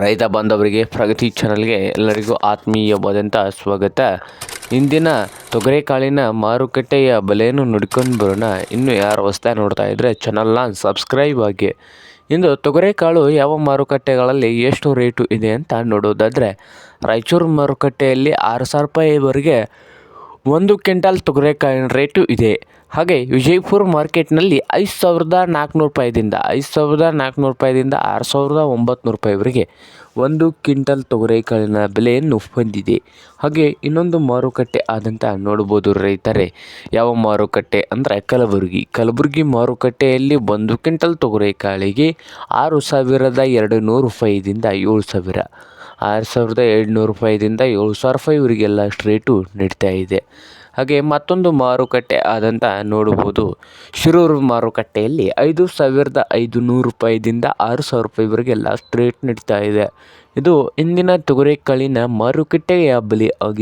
ರೈತ ಬಾಂಧವರಿಗೆ ಪ್ರಗತಿ ಚಾನಲ್ಗೆ ಎಲ್ಲರಿಗೂ ಆತ್ಮೀಯವಾದಂಥ ಸ್ವಾಗತ. ಇಂದಿನ ತೊಗರೆಕಾಳಿನ ಮಾರುಕಟ್ಟೆಯ ಬೆಲೆಯನ್ನು ನೋಡ್ಕೊಂಡು ಬರೋಣ. ಇನ್ನು ಯಾರು ಹೊಸ್ದಾಗಿ ನೋಡ್ತಾ ಇದ್ದರೆ ಚಾನಲ್ನ ಸಬ್ಸ್ಕ್ರೈಬ್ ಆಗಿ. ಇಂದು ತೊಗರೆಕಾಳು ಯಾವ ಮಾರುಕಟ್ಟೆಗಳಲ್ಲಿ ಎಷ್ಟು ರೇಟು ಇದೆ ಅಂತ ನೋಡೋದಾದರೆ, ರಾಯಚೂರು ಮಾರುಕಟ್ಟೆಯಲ್ಲಿ ಆರು ಸಾವಿರ ರೂಪಾಯಿವರೆಗೆ ಒಂದು ಕ್ವಿಂಟಾಲ್ ತೊಗರೆಕಾಯಿನ ರೇಟು ಇದೆ. ಹಾಗೆ ವಿಜಯಪುರ ಮಾರ್ಕೆಟ್ನಲ್ಲಿ ಐದು ಸಾವಿರದ ನಾಲ್ಕುನೂರು ರೂಪಾಯಿದಿಂದ ಐದು ಸಾವಿರದ ನಾಲ್ಕುನೂರು ರೂಪಾಯಿದಿಂದ ಆರು ಸಾವಿರದ ಒಂಬತ್ತು ರೂಪಾಯಿವರೆಗೆ ಒಂದು ಕ್ವಿಂಟಲ್ ತೊಗರೆಕಾಳಿನ ಬೆಲೆಯನ್ನು ಹೊಂದಿದೆ. ಹಾಗೆ ಇನ್ನೊಂದು ಮಾರುಕಟ್ಟೆ ಆದಂತ ನೋಡ್ಬೋದು ರೈತರೇ. ಯಾವ ಮಾರುಕಟ್ಟೆ ಅಂದರೆ ಕಲಬುರಗಿ. ಕಲಬುರಗಿ ಮಾರುಕಟ್ಟೆಯಲ್ಲಿ ಒಂದು ಕ್ವಿಂಟಲ್ ತೊಗರೆಕಾಳಿಗೆ ಆರು ಸಾವಿರದ ಎರಡು ನೂರು ರೂಪಾಯಿದಿಂದ ಏಳು ಸಾವಿರ. ಆರು ಸಾವಿರದ ಏಳ್ನೂರು ರೂಪಾಯಿದಿಂದ ಏಳು ಸಾವಿರ ರೂಪಾಯಿ ಇವರಿಗೆಲ್ಲ ರೇಟು ನಡೀತಾ ಇದೆ. ಹಾಗೆ ಮತ್ತೊಂದು ಮಾರುಕಟ್ಟೆ ಆದಂಥ ನೋಡಬಹುದು. ಶಿರೂರು ಮಾರುಕಟ್ಟೆಯಲ್ಲಿ ಐದು ಸಾವಿರದ ಐದು ನೂರು ರೂಪಾಯಿದಿಂದ ಆರು ಸಾವಿರ ರೂಪಾಯಿವರೆಗೆಲ್ಲ ಅಷ್ಟು ರೇಟ್ ನಡೀತಾ ಇದೆ. ಇದು ಇಂದಿನ ತೊಗರೆಕಾಳಿನ ಮಾರುಕಟ್ಟೆಯ ಬೆಲೆ ಆಗಿದೆ